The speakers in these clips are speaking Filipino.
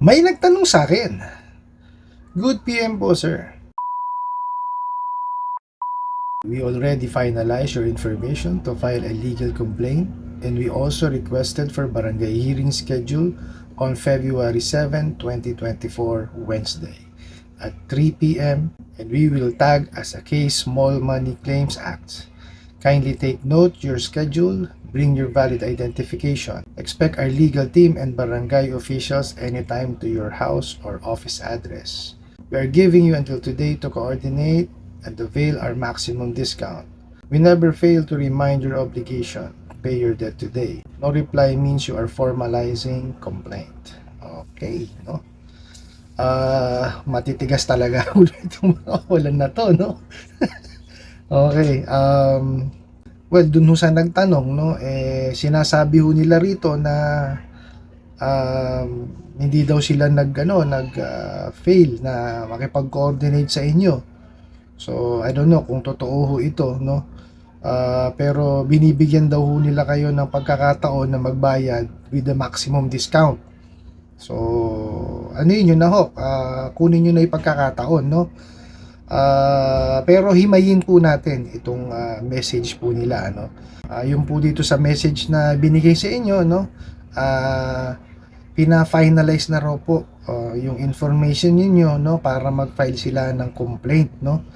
May nagtanong sa akin. Good PM po, sir. We already finalized your information to file a legal complaint and we also requested for barangay hearing schedule on February 7, 2024, Wednesday at 3 p.m. and we will tag as a case Small Money Claims Act. Kindly take note your schedule, bring your valid identification. Expect our legal team and barangay officials anytime to your house or office address. We are giving you until today to coordinate and avail our maximum discount. We never fail to remind your obligation. Pay your debt today. No reply means you are formalizing complaint. Okay, no? Ah, matitigas talaga ulo itong mga na to, no? okay, um, well, dun ho sa nagtanong, no, eh, sinasabi ho nila rito na um, hindi daw sila nag, ano, nag, ah, fail na makipag-coordinate sa inyo. So, I don't know kung totoo ho ito, no? Ah, pero binibigyan daw ho nila kayo ng pagkakataon na magbayad with the maximum discount. So, ano yun na ho, ah, kunin nyo na yung pagkakataon, no? Ah, pero himayin po natin itong ah, message po nila, ano? Ah, yung po dito sa message na binigay sa inyo, no? Ah, pina-finalize na raw po ah, yung information ninyo, no? Para mag-file sila ng complaint, no?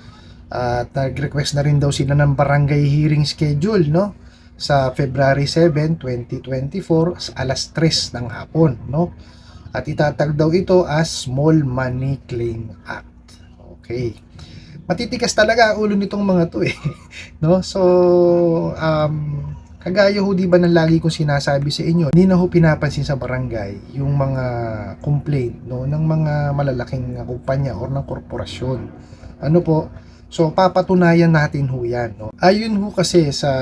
At nag-request na rin daw sila ng barangay hearing schedule, no? Sa February 7, 2024, alas 3 ng hapon, no? At itatag daw ito as Small Money Claim Act. Okay. Matitigas talaga ulo nitong mga to eh. no? So, um, kagaya ho di ba ng lagi kong sinasabi sa inyo, hindi na ho pinapansin sa barangay yung mga complaint no, ng mga malalaking kumpanya or ng korporasyon. Ano po, So papatunayan natin ho yan. No? Ayun ho kasi sa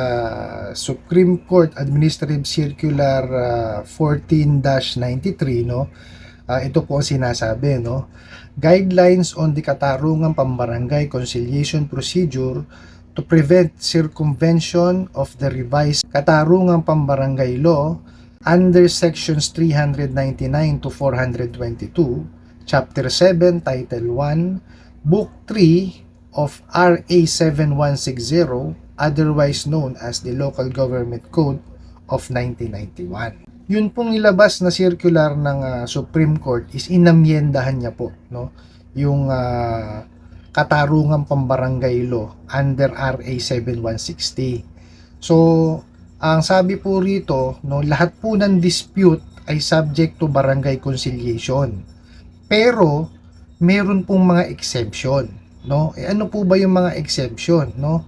Supreme Court Administrative Circular ah, 14-93 no. Ah, ito po ang sinasabi no. Guidelines on the Katarungan Pambarangay Conciliation Procedure to prevent circumvention of the revised Katarungan Pambarangay Law under sections 399 to 422, Chapter 7, Title 1, Book 3 of RA 7160, otherwise known as the Local Government Code of 1991. Yun pong nilabas na circular ng ah, Supreme Court is inamyendahan niya po, no? Yung ah, katarungan pambarangay law under RA 7160. So, ang sabi po rito, no, lahat po ng dispute ay subject to barangay conciliation. Pero meron pong mga exemption, no? Eh, ano po ba yung mga exemption, no?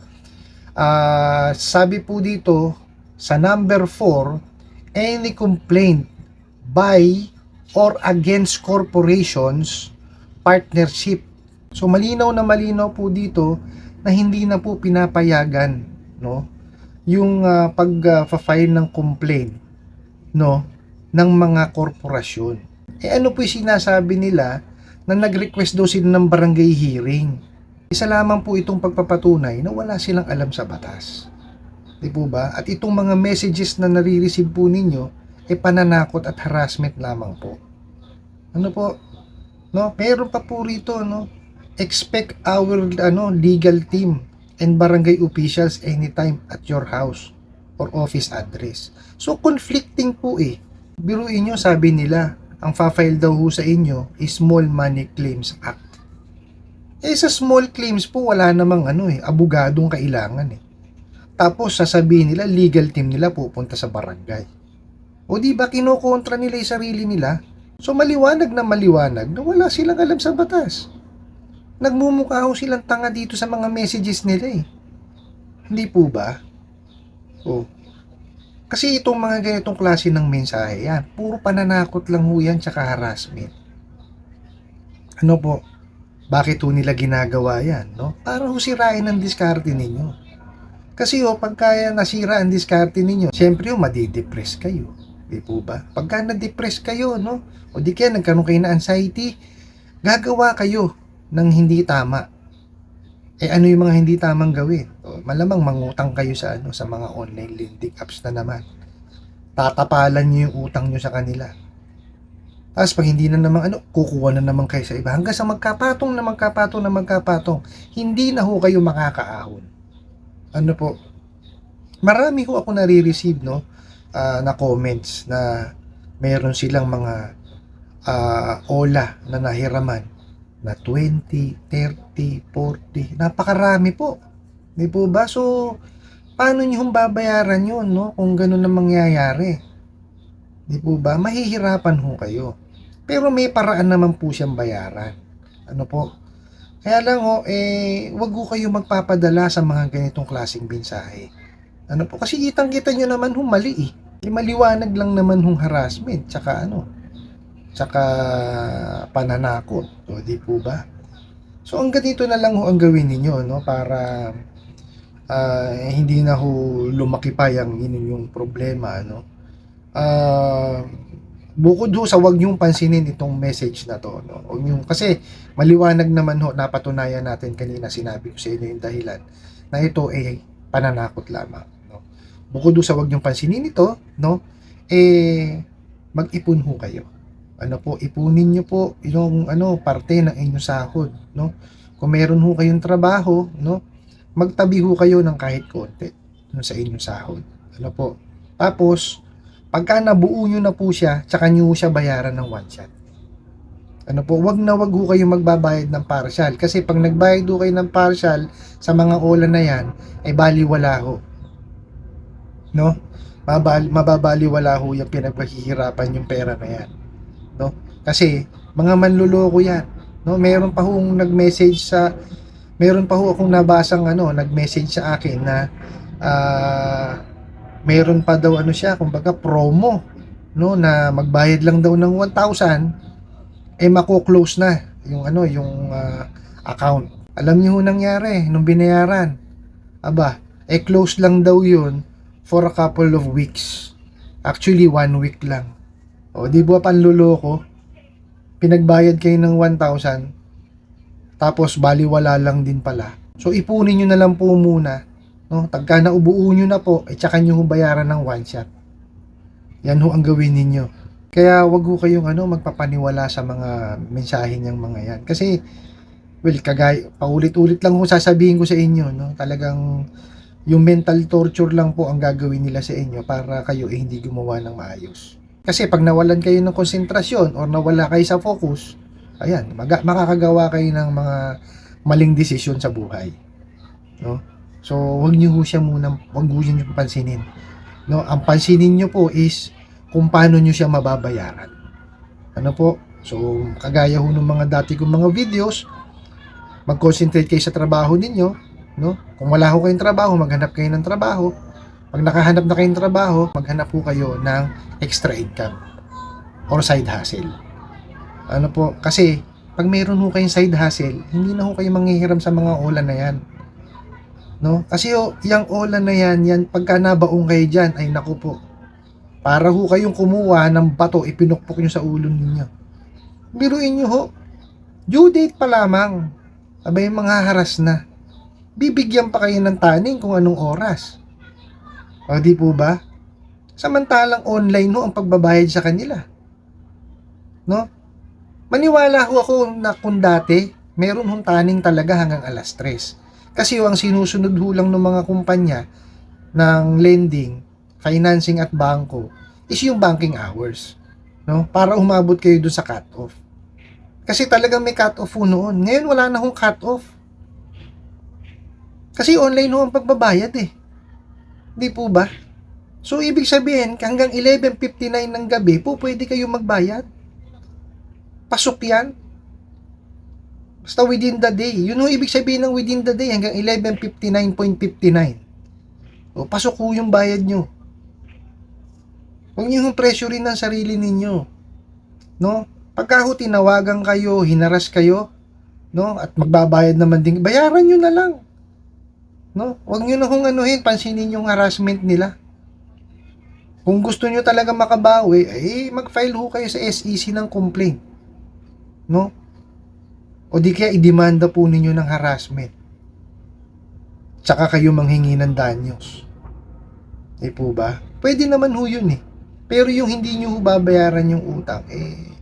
Ah, sabi po dito sa number 4, any complaint by or against corporations, partnership. So malinaw na malinaw po dito na hindi na po pinapayagan, no? Yung ah, pag-file ng complaint, no, ng mga korporasyon. Eh ano po yung sinasabi nila na nag-request daw sila ng barangay hearing. Isa lamang po itong pagpapatunay na wala silang alam sa batas. Di po ba? At itong mga messages na nare-receive po ninyo, eh pananakot at harassment lamang po. Ano po? No, meron pa po rito, no? Expect our ano legal team and barangay officials anytime at your house or office address. So conflicting po eh. Biruin nyo, sabi nila, ang fa-file daw ho sa inyo is Small Money Claims Act. Eh sa small claims po wala namang ano eh, abogadong kailangan eh. Tapos sasabihin nila legal team nila pupunta sa barangay. O di ba kinokontra nila 'yung sarili nila? So maliwanag na maliwanag na wala silang alam sa batas. Nagmumukha ho silang tanga dito sa mga messages nila eh. Hindi po ba? O. Kasi itong mga ganitong klase ng mensahe yan, puro pananakot lang ho yan tsaka harassment. Ano po? Bakit ho nila ginagawa yan? No? Para ho sirain ang diskarte ninyo. Kasi o, pagka nasira ang diskarte ninyo, syempre o, madidepress kayo. Di po ba? Pagka na-depress kayo, no? O di kaya nagkaroon kayo ng anxiety, gagawa kayo ng hindi tama. Eh ano yung mga hindi tamang gawin? O, malamang mangutang kayo sa ano sa mga online lending apps na naman. Tatapalan niyo yung utang niyo sa kanila. Tapos pag hindi na naman ano, kukuha na naman kayo sa iba. Hanggang sa magkapatong na magkapatong na magkapatong, hindi na ho kayo makakaahon. Ano po? Marami ho ako nare-receive no ah, na comments na meron silang mga ah, ola na nahiraman na 20, 30, 40. Napakarami po. Di po ba? So, paano nyo babayaran yun, no? Kung ganun na mangyayari. Di po ba? Mahihirapan ho kayo. Pero may paraan naman po siyang bayaran. Ano po? Kaya lang ho, eh, wag ho kayo magpapadala sa mga ganitong klaseng mensahe. Ano po? Kasi kitang-kita nyo naman hong mali eh. Eh, maliwanag lang naman hong harassment, tsaka ano, tsaka pananakot. O, di po ba? So, ang ganito na lang ho ang gawin ninyo, no? Para ah, hindi na ho lumaki pa yung inyong problema, no? Ah, bukod ho sa wag niyong pansinin itong message na to, no? Huwag niyong, kasi maliwanag naman ho, napatunayan natin kanina, sinabi ko sa inyo yung dahilan, na ito ay pananakot lamang, no? Bukod ho sa wag niyong pansinin ito, no? Eh, mag-ipon ho kayo. Ano po, ipunin niyo po yung ano, parte ng inyong sahod, no? Kung meron ho kayong trabaho, no? Magtabi ho kayo ng kahit konti dun sa inyong sahod. Ano po? Tapos, pagka nabuo nyo na po siya, tsaka nyo siya bayaran ng one shot. Ano po, wag na wag ho kayo magbabayad ng partial. Kasi pag nagbayad ho kayo ng partial sa mga ola na yan, ay baliwala ho. No? Mabali, mababaliwala ho yung pinagpahihirapan yung pera na yan. No? Kasi, mga manluloko yan. No? Meron pa hong nag-message sa meron pa ho akong nabasang ano, nag-message sa akin na ah meron pa daw ano siya, kumbaga promo, no, na magbayad lang daw ng 1,000 eh mako-close na yung ano, yung ah, account. Alam niyo ho nangyari nung binayaran. Aba, eh close lang daw yun for a couple of weeks. Actually, one week lang. O, di ba panluloko? Pinagbayad kayo ng 1,000, tapos baliwala lang din pala. So ipunin nyo na lang po muna, no? Tagka naubuo nyo na po, eh tsaka nyo bayaran ng one shot. Yan ho ang gawin ninyo. Kaya wag ho kayong ano, magpapaniwala sa mga mensahe niyang mga yan. Kasi, well, kagay, paulit-ulit lang ho sasabihin ko sa inyo, no? Talagang yung mental torture lang po ang gagawin nila sa inyo para kayo eh, hindi gumawa ng maayos. Kasi pag nawalan kayo ng konsentrasyon or nawala kayo sa focus, ayan, maga- makakagawa kayo ng mga maling desisyon sa buhay. No? So, wag niyo ho siya muna, wag niyo pansinin. No, ang pansinin niyo po is kung paano niyo siya mababayaran. Ano po? So, kagaya ho ng mga dati kong mga videos, mag-concentrate kayo sa trabaho ninyo, no? Kung wala ho kayong trabaho, maghanap kayo ng trabaho. Pag nakahanap na kayong trabaho, maghanap po kayo ng extra income or side hustle. Ano po? Kasi, pag mayroon ho kayong side hustle, hindi na ho kayo manghihiram sa mga ola na yan. No? Kasi ho, yung ola na yan, yan, pagka nabaong kayo dyan, ay naku po, para ho kayong kumuha ng bato, ipinukpok nyo sa ulo ninyo. Biruin nyo ho, due date pa lamang, abay mga haras na. Bibigyan pa kayo ng taning kung anong oras. O di po ba? Samantalang online ho ang pagbabayad sa kanila. No? Maniwala ho ako na kung dati, meron hong taning talaga hanggang alas 3. Kasi ho, ang sinusunod ho lang ng mga kumpanya ng lending, financing at bangko is yung banking hours. No? Para umabot kayo doon sa cut-off. Kasi talagang may cut-off ho noon. Ngayon wala na hong cut-off. Kasi online ho ang pagbabayad eh. Di po ba? So, ibig sabihin, hanggang 11.59 ng gabi po, pwede kayo magbayad. Pasok yan. Basta within the day. Yun ho ibig sabihin ng within the day hanggang 11.59.59. O, pasok ho yung bayad nyo. Huwag nyo yung pressurein ng sarili ninyo. No? Pagka ho tinawagan kayo, hinaras kayo, no? At magbabayad naman din, bayaran nyo na lang. No? Huwag nyo na hong anuhin, pansinin yung harassment nila. Kung gusto nyo talaga makabawi, eh, mag-file ho kayo sa SEC ng complaint. No? O di kaya idemanda po ninyo ng harassment. Tsaka kayo manghingi ng danyos. Eh po ba? Pwede naman ho yun eh. Pero yung hindi nyo babayaran yung utang, eh,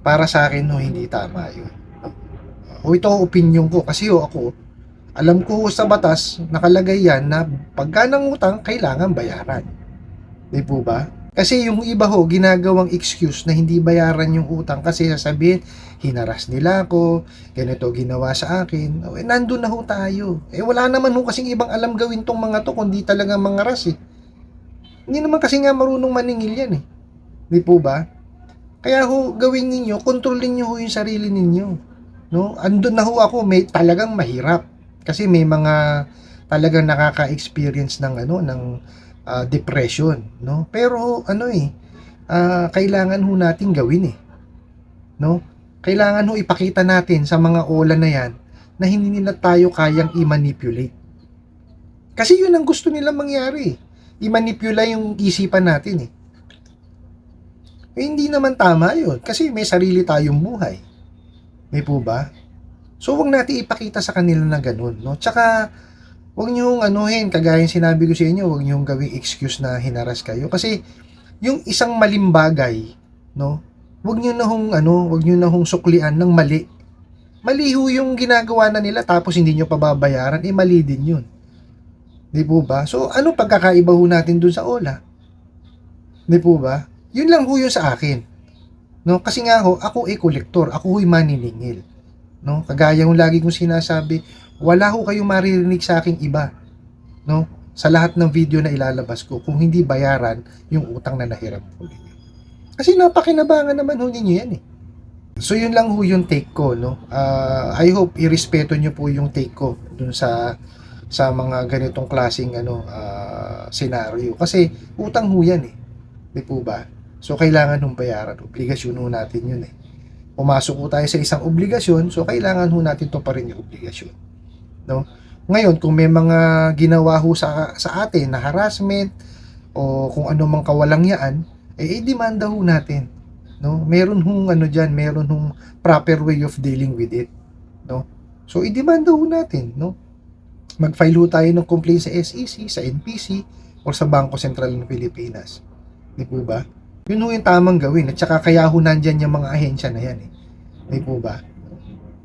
para sa akin ho, hindi tama yun. O ito opinion ko kasi ho ako, alam ko sa batas, nakalagay yan na pagka nangutang, kailangan bayaran. Di po ba? Kasi yung iba ho, ginagawang excuse na hindi bayaran yung utang kasi sasabihin, hinaras nila ako, ganito ginawa sa akin. O, eh, nandun na ho tayo. Eh, wala naman ho kasing ibang alam gawin tong mga to, kundi talaga mga ras eh. Hindi naman kasi nga marunong maningil yan eh. Di po ba? Kaya ho, gawin ninyo, kontrolin nyo ho yung sarili ninyo. No? Andun na ho ako, may talagang mahirap. Kasi may mga talagang nakaka-experience ng ano, ng ah, depression, no? Pero ano eh, ah, kailangan ho nating gawin eh. No? Kailangan ho ipakita natin sa mga ola na yan na hindi nila tayo kayang i-manipulate. Kasi yun ang gusto nila mangyari. I-manipulate yung isipan natin eh. Eh, hindi naman tama yun. Kasi may sarili tayong buhay. May po ba? So, wag natin ipakita sa kanila na ganun, no? Tsaka, wag niyong anuhin, kagaya sinabi ko sa inyo, wag niyong gawing excuse na hinaras kayo. Kasi, yung isang maling bagay, no? Wag niyo na hong, ano, wag niyo na hong suklian ng mali. Mali ho yung ginagawa na nila tapos hindi niyo pababayaran, eh mali din yun. Di po ba? So, ano pagkakaiba ho natin dun sa ola? Di po ba? Yun lang ho yun sa akin. No? Kasi nga ho, ako ay kolektor, ako ho'y maniningil. No? Kagaya yung lagi kong sinasabi, wala ho kayong maririnig sa aking iba. No? Sa lahat ng video na ilalabas ko, kung hindi bayaran yung utang na nahiram ko. Kasi napakinabangan naman ho ninyo yan eh. So yun lang ho yung take ko, no? Ah, I hope irespeto nyo po yung take ko dun sa sa mga ganitong klaseng ano ah, scenario kasi utang ho yan eh. Di po ba? So kailangan hong bayaran, obligasyon ho natin yun eh. Pumasok ho tayo sa isang obligasyon, so kailangan ho natin to pa rin yung obligasyon. No? Ngayon, kung may mga ginawa ho sa, sa atin na harassment o kung ano mang kawalangyaan, eh, i-demanda ho natin. No? Meron hong ano diyan, meron hong proper way of dealing with it, no? So i-demanda ho natin, no? Mag-file tayo ng complaint sa SEC, sa NPC, or sa Bangko Sentral ng Pilipinas. Di po ba? Yun ho yung tamang gawin. At saka kaya ho nandyan yung mga ahensya na yan eh. Di po ba?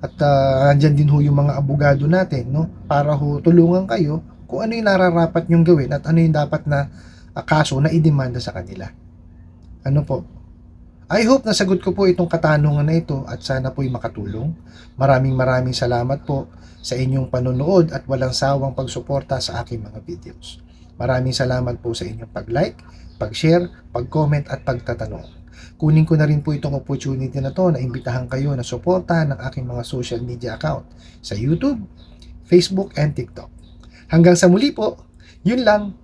At uh, nandyan din ho yung mga abogado natin, no? Para ho tulungan kayo kung ano yung nararapat nyong gawin at ano yung dapat na uh, kaso na idemanda sa kanila. Ano po? I hope nasagot ko po itong katanungan na ito at sana po'y makatulong. Maraming maraming salamat po sa inyong panonood at walang sawang pagsuporta sa aking mga videos. Maraming salamat po sa inyong pag-like, pag-share, pag-comment at pagtatanong. Kunin ko na rin po itong opportunity na to na imbitahan kayo na suportahan ng aking mga social media account sa YouTube, Facebook, and TikTok. Hanggang sa muli po, yun lang.